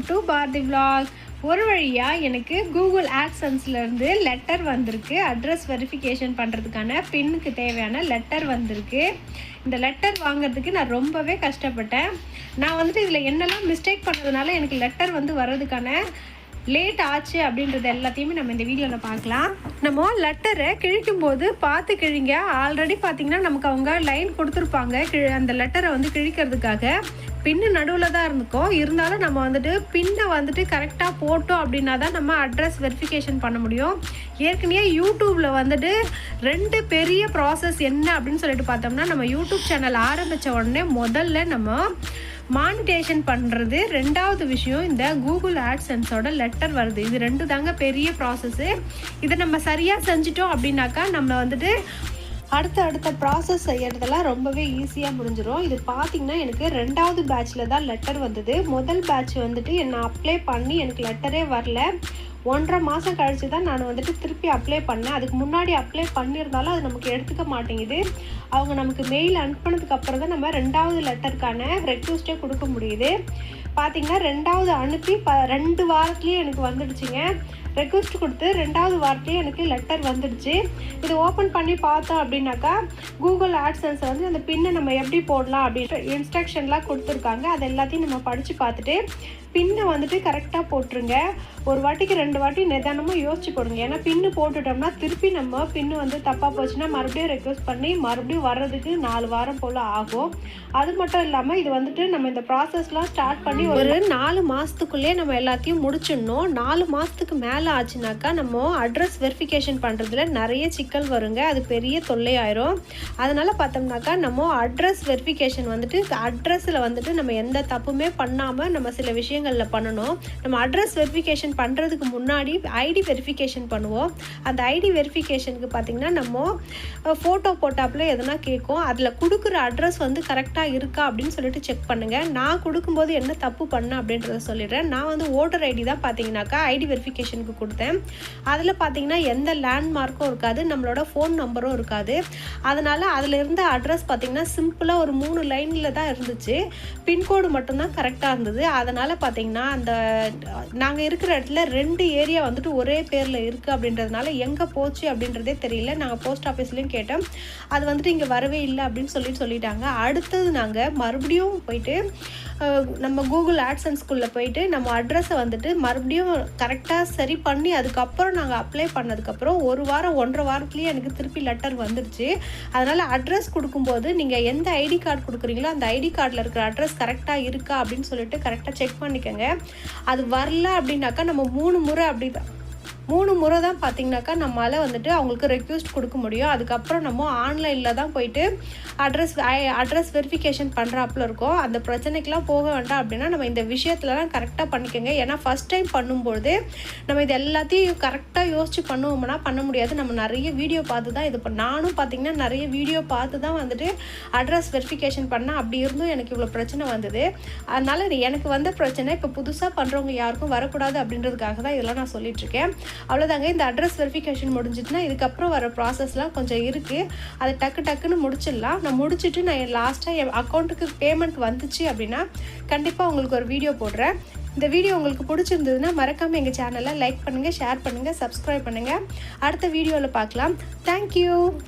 Bharathi vlog ஒரு வழியாக எனக்கு கூகுள் ஆக்சன்ஸ்லேருந்து லெட்டர் வந்திருக்கு. அட்ரஸ் வெரிஃபிகேஷன் பண்ணுறதுக்கான பின்னுக்கு தேவையான லெட்டர் வந்திருக்கு. இந்த லெட்டர் வாங்குறதுக்கு நான் ரொம்பவே கஷ்டப்பட்டேன். நான் வந்துட்டு இதில் என்னெல்லாம் மிஸ்டேக் பண்ணதுனால எனக்கு லெட்டர் வந்து வர்றதுக்கான லேட் ஆச்சு அப்படின்றது எல்லாத்தையுமே நம்ம இந்த வீடியோவில் பார்க்கலாம். நம்ம லெட்டரை கிழிக்கும் போது பார்த்து கிழிங்க. ஆல்ரெடி பார்த்தீங்கன்னா நமக்கு அவங்க லைன் கொடுத்துருப்பாங்க. கிழ- அந்த லெட்டரை வந்து கிழிக்கிறதுக்காக. பின்னு நடுவில் தான் இருந்துக்கும் இருந்தாலும் நம்ம வந்துட்டு பின்னை வந்துட்டு கரெக்டாக போட்டோம் அப்படின்னா தான் நம்ம அட்ரஸ் வெரிஃபிகேஷன் பண்ண முடியும். ஏற்கனவே யூடியூப்பில் வந்துட்டு ரெண்டு பெரிய ப்ராசஸ் என்ன அப்படின்னு சொல்லிட்டு பார்த்தோம்னா நம்ம யூடியூப் சேனல் ஆரம்பித்த உடனே முதல்ல நம்ம மானிட்டேஷன் பண்ணுறது ரெண்டாவது விஷயம் இந்த கூகுள் ஆட்சன்ஸோட லெட்டர் வருது. இது ரெண்டு தாங்க பெரிய ப்ராசஸ்ஸு இதை நம்ம சரியாக செஞ்சிட்டோம் அப்படின்னாக்கா நம்ம வந்துட்டு அடுத்த அடுத்த ப்ராசஸ் செய்யறதெல்லாம் ரொம்பவே ஈஸியாக முடிஞ்சிடும் இது பார்த்தீங்கன்னா எனக்கு ரெண்டாவது பேட்ச்சில் தான் லெட்டர் வந்தது. முதல் பேட்ச் வந்துட்டு நான் அப்ளை பண்ணி எனக்கு லெட்டரே வரல. ஒன்றரை மாதம் கழித்து தான் நான் வந்துட்டு திருப்பி அப்ளை பண்ணேன். அதுக்கு முன்னாடி அப்ளை பண்ணியிருந்தாலும் அது நமக்கு எடுத்துக்க மாட்டேங்குது. அவங்க நமக்கு மெயில் அனுப்பினதுக்கப்புறம் தான் நம்ம ரெண்டாவது லெட்டருக்கான ரெக்வஸ்ட்டே கொடுக்க முடியுது. பார்த்தீங்கன்னா ரெண்டாவது அனுப்பி ப ரெண்டு வாரத்துலேயே எனக்கு வந்துடுச்சுங்க. ரெக்வஸ்ட் கொடுத்து ரெண்டாவது வார்த்தையும் எனக்கு லெட்டர் வந்துடுச்சு. இது ஓப்பன் பண்ணி பார்த்தோம் அப்படின்னாக்கா கூகுள் ஆட்சன்ஸ் வந்து அந்த பின்னை நம்ம எப்படி போடலாம் அப்படின்ற இன்ஸ்ட்ரக்ஷன்லாம் கொடுத்துருக்காங்க. அது எல்லாத்தையும் நம்ம படித்து பார்த்துட்டு பின்னை வந்துட்டு கரெக்டாக போட்டுருங்க. ஒரு வாட்டிக்கு ரெண்டு வாட்டி நிதானமாக யோசிச்சு போடுங்க. ஏன்னா பின்னு போட்டுட்டோம்னா திருப்பி நம்ம பின்னு வந்து தப்பாக போச்சுன்னா மறுபடியும் ரெக்வஸ்ட் பண்ணி மறுபடியும் வர்றதுக்கு நாலு வாரம் போல் ஆகும். அது மட்டும் இல்லாமல் இது வந்துட்டு நம்ம இந்த ப்ராசஸ்லாம் ஸ்டார்ட் பண்ணி ஒரு நாலு மாதத்துக்குள்ளேயே நம்ம எல்லாத்தையும் முடிச்சிடணும். நாலு மாதத்துக்கு மேலே ஆச்சுனாக்கா நம்ம அட்ரஸ் வெரிஃபிகேஷன் பண்ணுறதுல நிறைய சிக்கல் வருங்க. அது பெரிய தொல்லையாயிரும். அதனால் பார்த்தோம்னாக்கா நம்ம அட்ரஸ் வெரிஃபிகேஷன் வந்துட்டு அட்ரஸில் வந்துட்டு நம்ம எந்த தப்புமே பண்ணாமல் நம்ம சில விஷயங்களில் பண்ணணும். நம்ம அட்ரஸ் வெரிஃபிகேஷன் பண்ணுறதுக்கு முன்னாடி ஐடி வெரிஃபிகேஷன் பண்ணுவோம். அந்த ஐடி வெரிஃபிகேஷனுக்கு பார்த்திங்கன்னா நம்ம ஃபோட்டோ போட்டாப்பில் எதனா கேட்கும். அதில் கொடுக்குற அட்ரஸ் வந்து கரெக்டாக இருக்கா அப்படின்னு சொல்லிட்டு செக் பண்ணுங்கள் நான் கொடுக்கும்போது என்ன தப்பு பண்ணேன் அப்படின்றத சொல்லிடுறேன். நான் வந்து ஓட்டர் ஐடி தான் பார்த்தீங்கன்னாக்கா ஐடி வெரிஃபிகேஷனுக்கு கொடுத்தேன். அதில் பார்த்தீங்கன்னா எந்த லேண்ட்மார்க்கும் இருக்காது நம்மளோட ஃபோன் நம்பரும் இருக்காது. அதனால் அதில் இருந்த அட்ரஸ் பார்த்தீங்கன்னா சிம்பிளாக ஒரு மூணு லைனில் தான் இருந்துச்சு. பின்கோடு மட்டும்தான் கரெக்டாக இருந்தது. அதனால் பார்த்தீங்கன்னா அந்த நாங்கள் இருக்கிற இடத்துல ரெண்டு ஏரியா வந்துட்டு ஒரே பேரில் இருக்குது அப்படின்றதுனால எங்கே போச்சு அப்படின்றதே தெரியல. நாங்கள் போஸ்ட் ஆஃபீஸ்லேயும் கேட்டோம். அது வந்துட்டு இங்கே வரவே இல்லை அப்படின்னு சொல்லி சொல்லிட்டாங்க. அடுத்தது நாங்கள் மறுபடியும் போயிட்டு நம்ம கூகுள் ஆட்ஸ் அண்ட் ஸ்கூலில் போயிட்டு நம்ம அட்ரஸை வந்துட்டு மறுபடியும் கரெக்டாக சரி பண்ணி அதுக்கப்புறம் நாங்கள் அப்ளை பண்ணதுக்கப்புறம் ஒரு வாரம் ஒன்றரை வாரத்துலேயே எனக்கு திருப்பி லெட்டர் வந்துடுச்சு அதனால் அட்ரஸ் கொடுக்கும்போது நீங்கள் எந்த ஐடி கார்டு கொடுக்குறீங்களோ அந்த ஐடி கார்டில் இருக்கிற அட்ரஸ் கரெக்டாக இருக்கா அப்படின்னு சொல்லிட்டு கரெக்டாக செக் பண்ணிக்கோங்க. அது வரல அப்படின்னாக்கா நம்ம மூணு முறை அப்படி மூணு முறை தான் பார்த்திங்கனாக்கா நம்மளால் வந்துட்டு அவங்களுக்கு ரெக்வஸ்ட் கொடுக்க முடியும். அதுக்கப்புறம் நம்ம ஆன்லைனில் தான் போயிட்டு அட்ரஸ் அட்ரஸ் வெரிஃபிகேஷன் பண்ணுறாப்புல இருக்கும். அந்த பிரச்சனைக்கெலாம் போக வேண்டாம் அப்படின்னா நம்ம இந்த விஷயத்துலலாம் கரெக்டாக பண்ணிக்கோங்க. ஏன்னா ஃபஸ்ட் டைம் பண்ணும்பொழுது நம்ம இது எல்லாத்தையும் கரெக்டாக யோசிச்சு பண்ணுவோம்னா பண்ண முடியாது. நம்ம நிறைய வீடியோ பார்த்து தான் இது பண்ண நானும் பார்த்தீங்கன்னா நிறைய வீடியோ பார்த்து தான் வந்துட்டு அட்ரஸ் வெரிஃபிகேஷன் பண்ணால் அப்படி இருந்தும் எனக்கு இவ்வளோ பிரச்சனை வந்தது. அதனால் எனக்கு வந்த பிரச்சனை இப்போ புதுசாக பண்ணுறவங்க யாருக்கும் வரக்கூடாது அப்படின்றதுக்காக தான் இதெல்லாம் நான் சொல்லிகிட்ருக்கேன் அவ்வளோதாங்க இந்த அட்ரஸ் வெரிஃபிகேஷன் முடிஞ்சிட்டுனா இதுக்கப்புறம் வர ப்ராசஸ்லாம் கொஞ்சம் இருக்குது அதை டக்கு டக்குன்னு முடிச்சிடலாம். நான் முடிச்சுட்டு நான் என் லாஸ்ட்டாக என் அக்கௌண்ட்டுக்கு பேமெண்ட் வந்துச்சு அப்படின்னா கண்டிப்பாக உங்களுக்கு ஒரு வீடியோ போடுறேன். இந்த வீடியோ உங்களுக்கு பிடிச்சிருந்ததுன்னா மறக்காமல் எங்கள் சேனலை லைக் பண்ணுங்கள் ஷேர் பண்ணுங்கள் சப்ஸ்கிரைப் பண்ணுங்கள் அடுத்த வீடியோவில் பார்க்கலாம். தேங்க்யூ